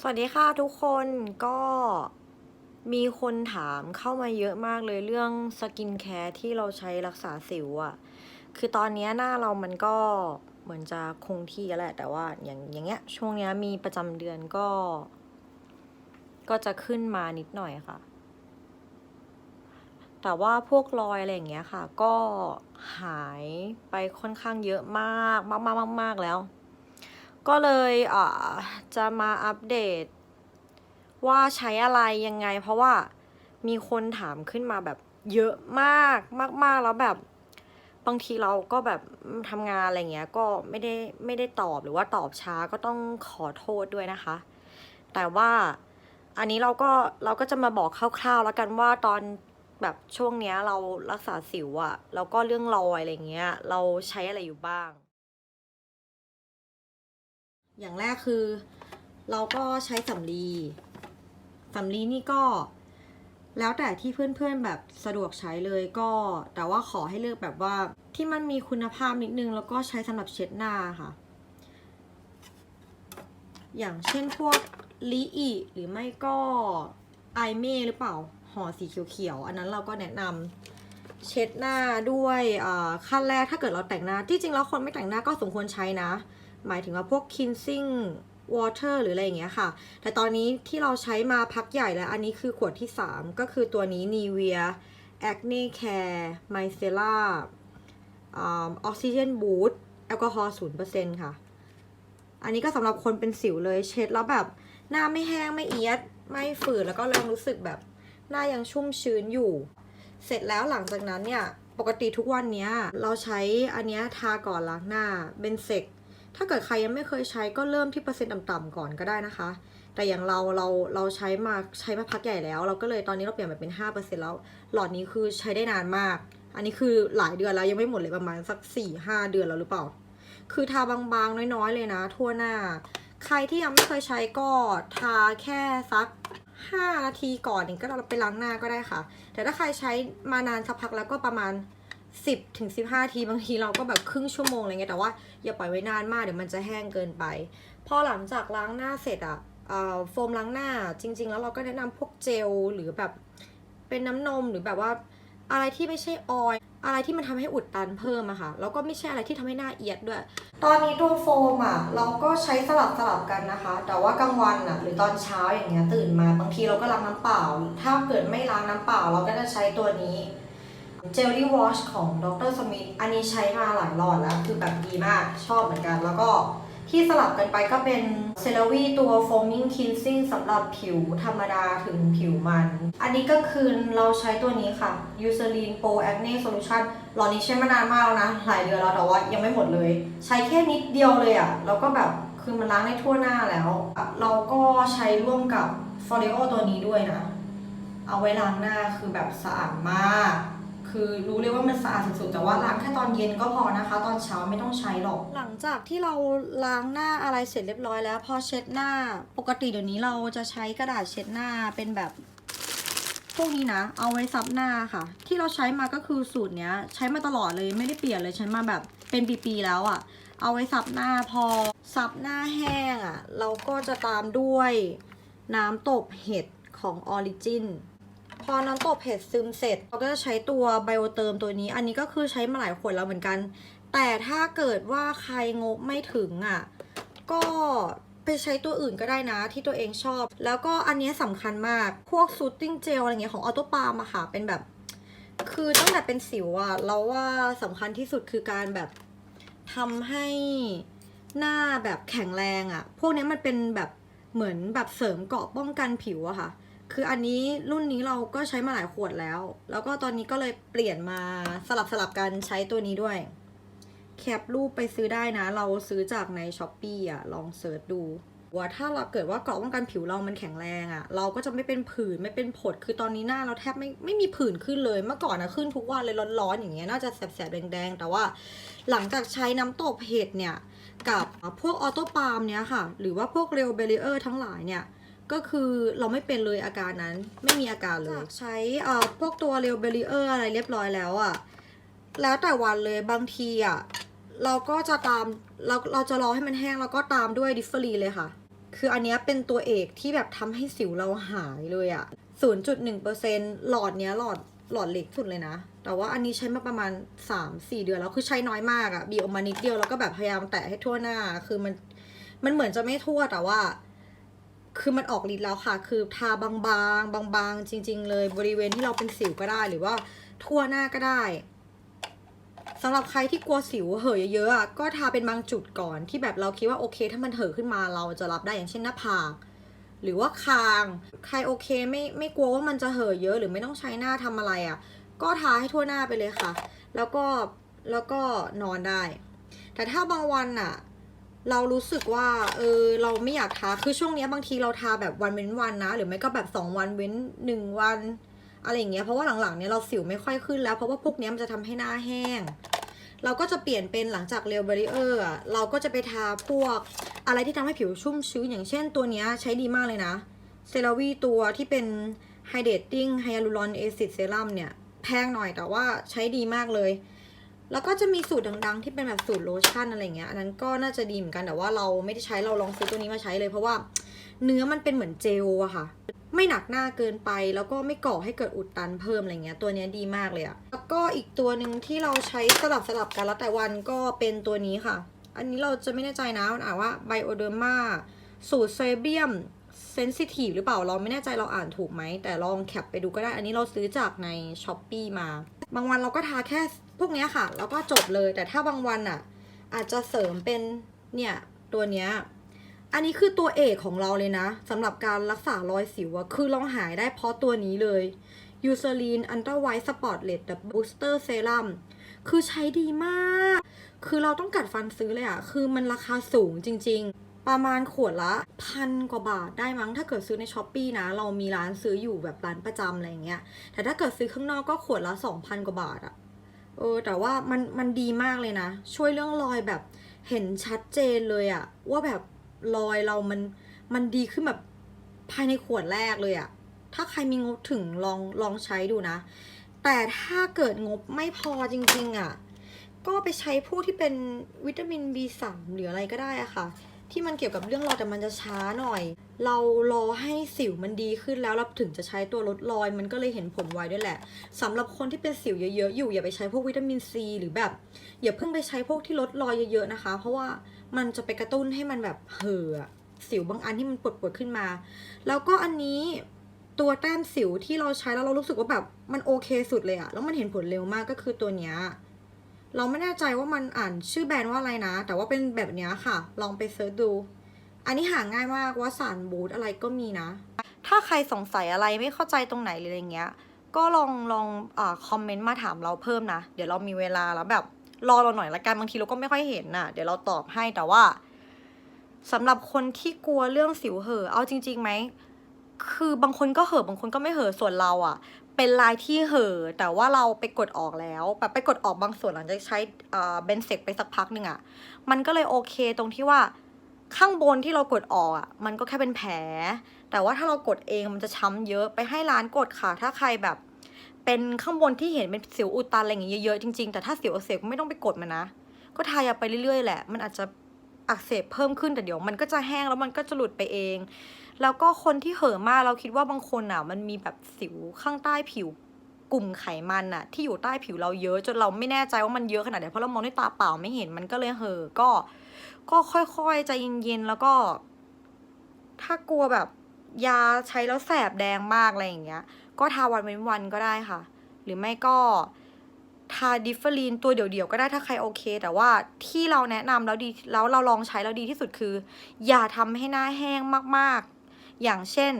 สวัสดีค่ะทุกคนก็มีคนถามเข้ามาเยอะมากเลยเรื่องสกินแคร์ที่เราใช้รักษาสิวอะ่ะ คือตอนนี้หน้าเรามันก็เหมือนจะคงที่แล้วแหละ แต่ว่าอย่างอย่างเงี้ย ช่วงเนี้ยมีประจำเดือนก็ ก็จะขึ้นมานิดหน่อยค่ะ แต่ว่าพวกรอยอะไรอย่างเงี้ยค่ะ ก็หายไปค่อนข้างเยอะมากมากมากมากมากแล้ว ก็เลยอ่าจะมาอัปเดต ว่าใช้อะไรยังไง เพราะว่ามีคนถามขึ้นมาแบบเยอะมากมาก ๆ แล้วแบบบางทีเราก็แบบทำงานอะไรเงี้ยก็ไม่ได้ไม่ได้ตอบหรือว่าตอบช้าก็ต้องขอโทษด้วยนะคะ แต่ว่าอันนี้เราก็เราก็จะมาบอกคร่าวๆ แล้วกันว่าตอนแบบช่วงเนี้ยเรารักษาสิวอะแล้วก็เรื่องรอยอะไรเงี้ย เราใช้อะไรอยู่บ้าง อย่างแรกคือ เราก็ใช้สำลีสำลีนี่ก็แล้วแต่ที่เพื่อนๆแบบสะดวกใช้เลยก็แต่ว่าขอให้เลือกแบบว่าที่มันมีคุณภาพนิดนึงแล้วก็ใช้สำหรับเช็ดหน้าค่ะ อย่างเช่นพวกลีอีหรือไม่ก็ไอเม่หรือเปล่าห่อสีเขียวๆอันนั้นเราก็แนะนำเช็ดหน้าด้วยขั้นแรกถ้าเกิดเราแต่งหน้าที่จริงแล้วคนไม่แต่งหน้าก็สมควรใช้นะ หมายถึงว่าพวก cleansing water หรืออะไรอย่างเงี้ยค่ะ แต่ตอนนี้ที่เราใช้มาพักใหญ่แล้ว อันนี้คือขวดที่ 3 ก็คือตัวนี้ Nivea Acne Care Micellar ออกซิเจนบูทแอลกอฮอล์0%ค่ะ อันนี้ก็สำหรับคนเป็นสิวเลยเช็ดแล้วแบบ หน้าไม่แห้งไม่เอียด ไม่ฝืดแล้วก็ยังรู้สึกแบบ หน้ายังชุ่มชื้นอยู่ เสร็จแล้วหลังจากนั้นเนี่ย ปกติทุกวันเนี้ย เราใช้อันเนี้ยทาก่อนล้างหน้าเบนเซก ถ้าเกิดใครยังไม่เคยใช้ก็เริ่มที่เปอร์เซ็นต์ต่ำๆก่อนก็ได้นะคะ แต่อย่างเราเราเราใช้มาใช้มาพักใหญ่แล้ว เราก็เลยตอนนี้เราเปลี่ยนมาเป็น5%แล้ว หลอดนี้คือใช้ได้นานมาก อันนี้คือหลายเดือนแล้วยังไม่หมดเลยประมาณสัก 4-5 เดือนแล้วหรือเปล่า คือทาบางๆน้อยๆเลยนะ ทั่วหน้า ใครที่ยังไม่เคยใช้ก็ทาแค่สัก5นาทีก่อนนี่ก็เราไปล้างหน้าก็ได้ค่ะ แต่ถ้าใครใช้มานานสักพักแล้วก็ประมาณ 10ถึง15 ทีบางทีเราก็แบบครึ่งชั่วโมงอะไรเงี้ยแต่ว่าอย่าปล่อยไว้นานมากเดี๋ยวมันจะแห้งเกินไป พอหลังจากล้างหน้าเสร็จอะเอ่อโฟมล้างหน้าจริง ๆ แล้วเราก็แนะนำพวกเจลหรือแบบเป็นน้ำนมหรือแบบว่าอะไรที่ไม่ใช่ออยล์อะไรที่มันทำให้อุดตันเพิ่มอะค่ะ แล้วก็ไม่ใช่อะไรที่ทำให้หน้าเอียดด้วย ตอนนี้ตัวโฟมอะเราก็ใช้สลับสลับกันนะคะ แต่ว่ากลางวันอะหรือตอนเช้าอย่างเงี้ยตื่นมา บางทีเราก็ล้างน้ำเปล่า ถ้าเกิดไม่ล้างน้ำเปล่า เราก็จะใช้ตัวนี้ เจลลี่วอชของดรสมิธอันนี้ใช้มาหลายหลอดแล้ว คือแบบดีมากชอบเหมือนกัน แล้วก็ที่สลับกันไปก็เป็นเซรวีตัวโฟมมิ่งคินซิ่งสำหรับผิวธรรมดาถึงผิวมัน อันนี้ก็คือเราใช้ตัวนี้ค่ะ Eucerin Pro Acne Solution หลอดนี้ใช้มานานมากแล้วนะ หลายเดือนแล้วแต่ว่ายังไม่หมดเลย ใช้แค่นิดเดียวเลยอะ่ะ แล้วก็แบบคือมันล้างได้ทั่วหน้าแล้ว เราก็ใช้ร่วมกับ f o r e o ตัวนี้ด้วยนะ เอาไว้ล้างหน้าคือแบบสะอาดมาก คือรู้เลยว่ามันสะอาดสุดๆแต่ว่าล้างแค่ตอนเย็นก็พอนะคะ ตอนเช้าไม่ต้องใช้หรอก หลังจากที่เราล้างหน้าอะไรเสร็จเรียบร้อยแล้วพอเช็ดหน้าปกติเดี๋ยวนี้เราจะใช้กระดาษเช็ดหน้าเป็นแบบพวกนี้นะ เอาไว้ซับหน้าค่ะ ที่เราใช้มาก็คือสูตรเนี้ย ใช้มาตลอดเลยไม่ได้เปลี่ยนเลยใช้มาแบบเป็นปีๆแล้วอะ่ะ เอาไว้ซับหน้าพอซับหน้าแห้งอะ่ะ เราก็จะตามด้วยน้ำตบเห็ดของ Origin พอน้ำตบเห็ดซึมเสร็จเราก็จะใช้ตัวไบโอเติมตัวนี้ อันนี้ก็คือใช้มาหลายขวดแล้วเหมือนกัน แต่ถ้าเกิดว่าใครงบไม่ถึงอะ ก็ไปใช้ตัวอื่นก็ได้นะที่ตัวเองชอบ แล้วก็อันนี้สำคัญมาก พวกซูตติ้งเจลอะไรเงี้ยของออโตปาล์มอะค่ะ เป็นแบบ คือตั้งแต่เป็นสิวอะเราว่าสำคัญที่สุดคือการแบบทำให้หน้าแบบแข็งแรงอะพวกนี้มันเป็นแบบเหมือนแบบเสริมเกราะป้องกันผิวอะค่ะ คืออันนี้รุ่นนี้เราก็ใช้มาหลายขวดแล้ว แล้วก็ตอนนี้ก็เลยเปลี่ยนมาสลับสลับกันใช้ตัวนี้ด้วย แคปรูปไปซื้อได้นะ เราซื้อจากในช้อปปีอะ ลองเสิร์ชดู ว่าถ้าเราเกิดว่าเกราะป้องกันผิวเรามันแข็งแรงอะ เราก็จะไม่เป็นผื่นไม่เป็นผด คือตอนนี้หน้าเราแทบไม่ไม่มีผื่นขึ้นเลย เมื่อก่อนนะขึ้นทุกวันเลยร้อนๆอย่างเงี้ย น่าจะแสบๆแดงๆ แต่ว่าหลังจากใช้น้ำตบเห็ดเนี่ย กับพวกออโตปาล์มเนี้ยค่ะ หรือว่าพวกเรลเบรีเออร์ทั้งหลายเนี่ย ก็คือเราไม่เป็นเลยอาการนั้นไม่มีอาการเลยใช้เอ่อพวกตัวเรลเบรีเออร์อะไรเรียบร้อยแล้วอะแล้วแต่วันเลยบางทีอะเราก็จะตามเราเราจะรอให้มันแห้งแล้วก็ตามด้วยดิฟเฟอรีเลยค่ะ คืออันเนี้ยเป็นตัวเอกที่แบบทำให้สิวเราหายเลยอะ0.1%หลอดเนี้ยหลอดหลอดเล็กสุดเลยนะ แต่ว่าอันนี้ใช้มาประมาณ 3-4 เดือนแล้วคือใช้น้อยมากอะบีบออกมานิดเดียวแล้วก็แบบพยายามแตะให้ทั่วหน้า คือมันมันเหมือนจะไม่ทั่วแต่ว่า คือมันออกฤทธิ์แล้วค่ะ คือทาบางๆ บางๆ จริง ๆ เลยบริเวณที่เราเป็นสิวก็ได้หรือว่าทั่วหน้าก็ได้สำหรับใครที่กลัวสิวเห่อเยอะๆก็ทาเป็นบางจุดก่อนที่แบบเราคิดว่าโอเค ถ้ามันเห่อขึ้นมาเราจะรับได้อย่างเช่นหน้าผากหรือว่าคาง ใครโอเคไม่ไม่กลัวว่ามันจะเห่อเยอะ หรือไม่ต้องใช้หน้าทำอะไรอะ่ะ ก็ทาให้ทั่วหน้าไปเลยค่ะ แล้วก็แล้วก็นอนได้ แต่ถ้าบางวันอะ เรารู้สึกว่า เออ เราไม่อยากทา คือช่วงนี้บางทีเราทาแบบวันเว้นวันนะ หรือไม่ก็แบบสองวันเว้นหนึ่งวัน อะไรอย่างเงี้ย เพราะว่าหลังๆ เนี้ยเราสิวไม่ค่อยขึ้นแล้ว เพราะว่าพวกเนี้ยมันจะทำให้หน้าแห้ง เราก็จะเปลี่ยนเป็นหลังจากเรลเบริเออร์เราก็จะไปทาพวกอะไรที่ทำให้ผิวชุ่มชื้น อย่างเช่นตัวเนี้ยใช้ดีมากเลยนะ เซราวีตัวที่เป็น Hydrating Hyaluron Acid Serum เนี่ย แพงหน่อยแต่ว่าใช้ดีมากเลย แล้วก็จะมีสูตรดังๆ ที่เป็นแบบสูตรโลชั่นอะไรเงี้ยอันนั้นก็น่าจะดีเหมือนกันแต่ว่าเราไม่ได้ใช้เราลองซื้อตัวนี้มาใช้เลย เพราะว่าเนื้อมันเป็นเหมือนเจลอะค่ะ ไม่หนักหน้าเกินไป แล้วก็ไม่ก่อให้เกิดอุดตันเพิ่มอะไรเงี้ยตัวนี้ดีมากเลยอะแล้วก็อีกตัวหนึ่งที่เราใช้สลับสลับกันแล้วแต่วันก็เป็นตัวนี้ค่ะ อันนี้เราจะไม่แน่ใจนะมันอ่านว่า Bioderma สูตรเซเบียมเซนซิทีฟหรือเปล่าเราไม่แน่ใจเราอ่านถูกไหมแต่ลองแคปไปดูก็ได้อันนี้เราซื้อจากใน s h อ p e e มา บางวันเราก็ทาแค่พวกเนี้ยค่ะ แล้วก็จบเลย แต่ถ้าบางวันอะ อาจจะเสริมเป็นเนี่ยตัวเนี้ย อันนี้คือตัวเอกของเราเลยนะสำหรับการรักษารอยสิวอะคือเราหายได้เพราะตัวนี้เลย u s e r i n Ultra White Spotlight Booster Serum คือใช้ดีมาก คือเราต้องกัดฟันซื้อเลยอะคือมันราคาสูงจริง ๆ ประมาณขวดละพันกว่าบาทได้มั้งถ้าเกิดซื้อในช้อปปีนะ เรามีร้านซื้ออยู่แบบร้านประจำอะไรเงี้ย แต่ถ้าเกิดซื้อข้างนอกก็ขวดละ 2,000 กว่าบาทอะเออแต่ว่ามันมันดีมากเลยนะ ช่วยเรื่องรอยแบบเห็นชัดเจนเลยอะว่าแบบรอยเรามันมันดีขึ้นแบบภายในขวดแรกเลยอะถ้าใครมีงบถึงลองลองใช้ดูนะ แต่ถ้าเกิดงบไม่พอจริงๆอะก็ไปใช้พวกที่เป็นวิตามิน B3 หรืออะไรก็ได้อะค่ะ ที่มันเกี่ยวกับเรื่องรอยแต่มันจะช้าหน่อย เรารอให้สิวมันดีขึ้นแล้วเราถึงจะใช้ตัวลดรอย มันก็เลยเห็นผลไวด้วยแหละสำหรับคนที่เป็นสิวเยอะๆอยู่อย่าไปใช้พวกวิตามินซีหรือแบบอย่าเพิ่งไปใช้พวกที่ลดรอยเยอะๆนะคะ เพราะว่ามันจะไปกระตุ้นให้มันแบบเห่อสิวบางอันที่มันปวดๆขึ้นมา แล้วก็อันนี้ตัวแต้มสิวที่เราใช้แล้วเรารู้สึกว่าแบบมันโอเคสุดเลยอะแล้วมันเห็นผลเร็วมากก็คือตัวเนี้ย เราไม่แน่ใจว่ามันอ่านชื่อแบรนด์ว่าอะไรนะ แต่ว่าเป็นแบบเนี้ยค่ะ ลองไปเซิร์ชดู อันนี้หาง่ายมากว่าสารบูทอะไรก็มีนะ ถ้าใครสงสัยอะไรไม่เข้าใจตรงไหนเลยอย่างเงี้ย ก็ลองลองอคอมเมนต์มาถามเราเพิ่มนะ เดี๋ยวเรามีเวลาแล้วแบบรอเราหน่อยละกันบางทีเราก็ไม่ค่อยเห็นน่ะ เดี๋ยวเราตอบให้แต่ว่าสำหรับคนที่กลัวเรื่องสิวเหอเอาจริงๆไหมคือบางคนก็เห่อบางคนก็ไม่เห่อส่วนเราอะ เป็นลายที่เห่อแต่ว่าเราไปกดออกแล้วแบบไปกดออกบางส่วนหลังจากใช้เอ่อเบนเซกไปสักพักหนึ่งอะมันก็เลยโอเคตรงที่ว่าข้างบนที่เรากดออกอะมันก็แค่เป็นแผล แต่ว่าถ้าเรากดเองมันจะช้ำเยอะไปให้ร้านกดค่ะ ถ้าใครแบบ เป็นข้างบนที่เห็นเป็นสิวอุดตันอะไรอย่างเงี้ยเยอะๆจริงๆแต่ถ้าสิวอักเสบไม่ต้องไปกดมันนะก็ทายาไปเรื่อยๆแหละ มันอาจจะ อักเสบเพิ่มขึ้นแต่เดี๋ยวมันก็จะแห้งแล้วมันก็จะหลุดไปเอง แล้วก็คนที่เห่อมากเราคิดว่าบางคนอะมันมีแบบสิวข้างใต้ผิวกลุ่มไขมันอะที่อยู่ใต้ผิวเราเยอะจนเราไม่แน่ใจว่ามันเยอะขนาดไหนเพราะเรามองด้วยตาเปล่าไม่เห็นมันก็เลยเห่อก็ ก็ค่อยๆใจเย็นๆแล้วก็ ถ้ากลัวแบบ ยาใช้แล้วแสบแดงมากอะไรอย่างเงี้ย ก็ทาวันเว้นวันก็ได้ค่ะ หรือไม่ก็ ทาดิฟเฟอรีนตัวเดี่ยวๆก็ได้ถ้าใครโอเค แต่ว่าที่เราแนะนำแล้วดีแล้วเราลองใช้แล้วดีที่สุดคือ อย่าทำให้หน้าแห้งมากๆ อย่างเช่น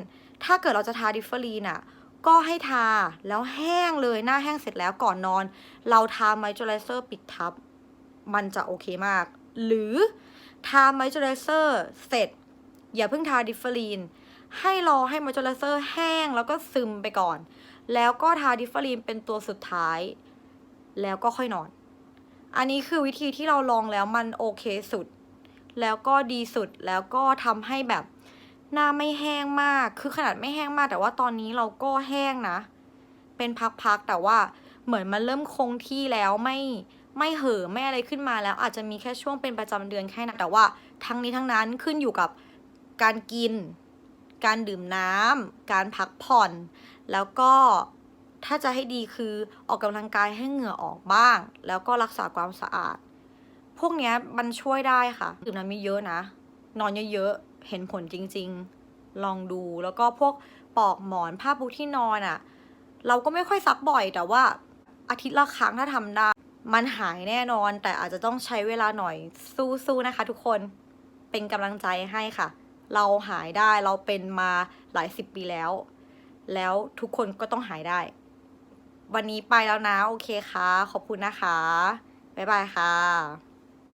ถ้าเกิดเราจะทาดิฟเฟอรีนอะก็ให้ทาแล้วแห้งเลยหน้าแห้งเสร็จแล้วก่อนนอน เราทามเจอไรเซอร์ปิดทับ มันจะโอเคมาก หรือทามเจอไรเซอร์เสร็จ อย่าเพิ่งทาดิฟเฟอรีนให้รอให้มเจอไรเซอร์แห้งแล้วก็ซึมไปก่อน แล้วก็ทาดิฟเฟอรีนเป็นตัวสุดท้าย แล้วก็ค่อยนอน อันนี้คือวิธีที่เราลองแล้วมันโอเคสุด แล้วก็ดีสุดแล้วก็ทำให้แบบหน้าไม่แห้งมาก คือขนาดไม่แห้งมาก แต่ว่าตอนนี้เราก็แห้งนะ เป็นพักๆแต่ว่าเหมือนมันเริ่มคงที่แล้วไม่ไม่เห่อไม่อะไรขึ้นมาแล้ว อาจจะมีแค่ช่วงเป็นประจำเดือนแค่นั้นแต่ว่าทั้งนี้ทั้งนั้นขึ้นอยู่กับการกิน การดื่มน้ำการพักผ่อน แล้วก็ ถ้าจะให้ดีคือออกกำลังกายให้เหงื่อออกบ้าง แล้วก็รักษาความสะอาด พวกนี้มันช่วยได้ค่ะดื่มน้ำเยอะนะ นอนเยอะๆ เห็นผลจริงๆ ลองดูแล้วก็พวกปลอกหมอนผ้าปูที่นอนอะ่ะ เราก็ไม่ค่อยซักบ่อยแต่ว่าอาทิตย์ละครั้งถ้าทำได้ มันหายแน่นอน แต่อาจจะต้องใช้เวลาหน่อยสู้ๆนะคะ ทุกคนเป็นกำลังใจให้ค่ะ เราหายได้เราเป็นมาหลายสิบปีแล้ว แล้วทุกคนก็ต้องหายได้ วันนี้ไปแล้วนะ โอเคค่ะ ขอบคุณนะคะ บ๊ายบายค่ะ